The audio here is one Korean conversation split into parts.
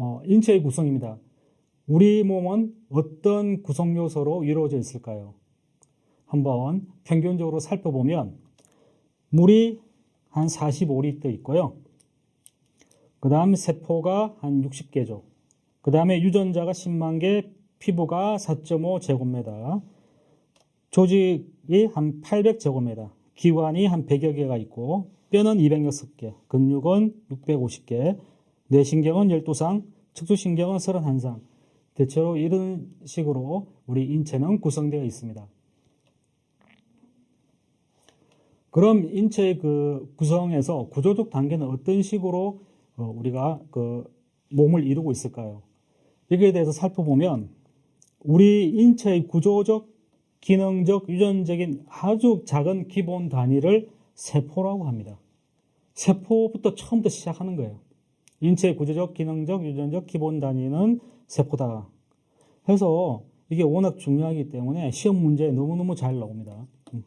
어, 인체의 구성입니다. 우리 몸은 어떤 구성 요소로 이루어져 있을까요? 한번 평균적으로 살펴보면 물이 한 45리터 있고요. 그 다음 세포가 한 60개죠. 그 다음에 유전자가 10만 개, 피부가 4.5 제곱미터, 조직이 한 800 제곱미터, 기관이 한 100여 개가 있고, 뼈는 206개, 근육은 650개, 뇌신경은 12상, 척추신경은 31상. 대체로 이런 식으로 우리 인체는 구성되어 있습니다. 그럼 인체의 그 구성에서 구조적 단계는 어떤 식으로 어, 우리가 그 몸을 이루고 있을까요? 여기에 대해서 살펴보면 우리 인체의 구조적, 기능적, 유전적인 아주 작은 기본 단위를 세포라고 합니다. 세포부터 처음부터 시작하는 거예요. 인체의 구조적, 기능적, 유전적 기본 단위는 세포다. 해서 이게 워낙 중요하기 때문에 시험 문제에 너무너무 잘 나옵니다. 음.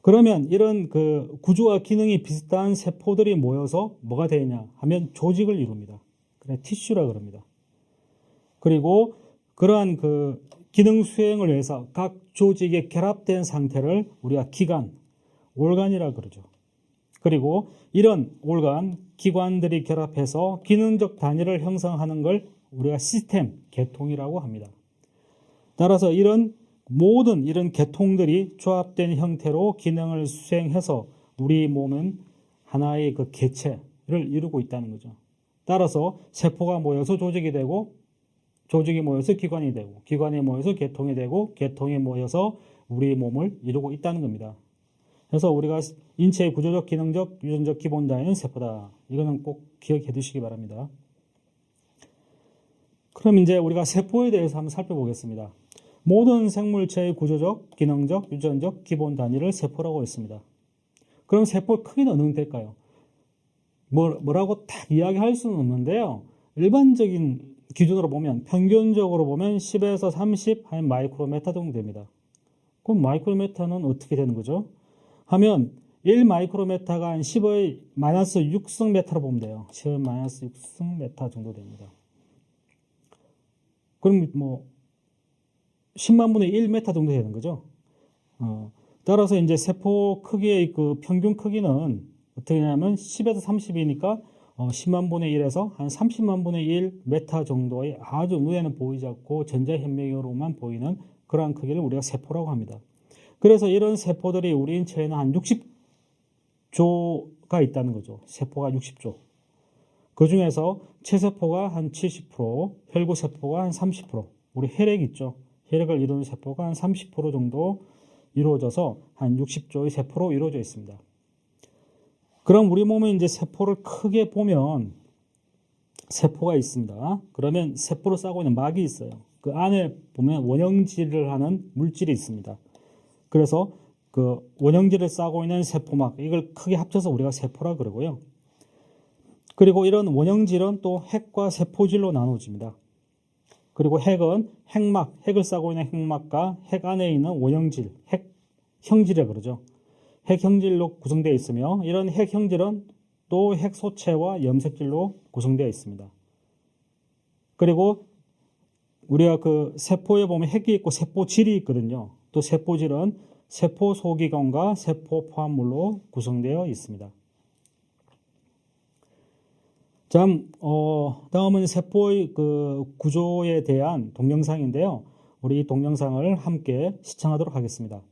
그러면 이런 그 구조와 기능이 비슷한 세포들이 모여서 뭐가 되냐 하면 조직을 이룹니다. 그래 티슈라 그럽니다. 그리고 그러한 그 기능 수행을 위해서 각 조직에 결합된 상태를 우리가 기관, 올간이라 그러죠. 그리고 이런 올간, 기관들이 결합해서 기능적 단위를 형성하는 걸 우리가 시스템, 계통이라고 합니다. 따라서 이런 모든 이런 계통들이 조합된 형태로 기능을 수행해서 우리 몸은 하나의 그 개체를 이루고 있다는 거죠. 따라서 세포가 모여서 조직이 되고 조직이 모여서 기관이 되고 기관이 모여서 계통이 되고 계통이 모여서 우리 몸을 이루고 있다는 겁니다. 그래서 우리가 인체의 구조적, 기능적, 유전적 기본 단위는 세포다. 이거는 꼭 기억해 두시기 바랍니다. 그럼 이제 우리가 세포에 대해서 한번 살펴보겠습니다. 모든 생물체의 구조적, 기능적, 유전적 기본 단위를 세포라고 했습니다. 그럼 세포 크기는 어느 정도 될까요? 뭐, 뭐라고 딱 이야기할 수는 없는데요. 일반적인 기준으로 보면 평균적으로 보면 10에서 30 한 마이크로메타 정도 됩니다. 그럼 마이크로메타는 어떻게 되는 거죠? 하면 1 마이크로메타가 한 10의 마이너스 6승 메타로 보면 돼요. 10의 마이너스 6승 메타 정도 됩니다. 그럼 뭐 10만 분의 1 메타 정도 되는 거죠. 어, 따라서 이제 세포 크기의 그 평균 크기는 어떻게 되냐면 10에서 30이니까 어, 10만 분의 1에서 한 30만 분의 1 메타 정도의 아주 눈에는 보이지 않고 전자현미경으로만 보이는 그러한 크기를 우리가 세포라고 합니다. 그래서 이런 세포들이 우리 인체에는 한 60조가 있다는 거죠. 세포가 60조. 그 중에서 체세포가 한 70%, 혈구세포가 한 30%, 우리 혈액 있죠. 혈액을 이루는 세포가 한 30% 정도 이루어져서 한 60조의 세포로 이루어져 있습니다. 그럼 우리 몸에 이제 세포를 크게 보면 세포가 있습니다. 그러면 세포를 싸고 있는 막이 있어요. 그 안에 보면 원형질을 하는 물질이 있습니다. 그래서 그 원형질을 싸고 있는 세포막 이걸 크게 합쳐서 우리가 세포라 그러고요. 그리고 이런 원형질은 또 핵과 세포질로 나누어집니다. 그리고 핵은 핵막, 핵을 싸고 있는 핵막과 핵 안에 있는 원형질, 핵 형질이라 그러죠. 핵 형질로 구성되어 있으며 이런 핵 형질은 또 핵소체와 염색질로 구성되어 있습니다. 그리고 우리가 그 세포에 보면 핵이 있고 세포질이 있거든요. 또 세포질은 세포 소기관과 세포 포함물로 구성되어 있습니다. 다음, 어, 다음은 세포의 그 구조에 대한 동영상인데요. 우리 이 동영상을 함께 시청하도록 하겠습니다.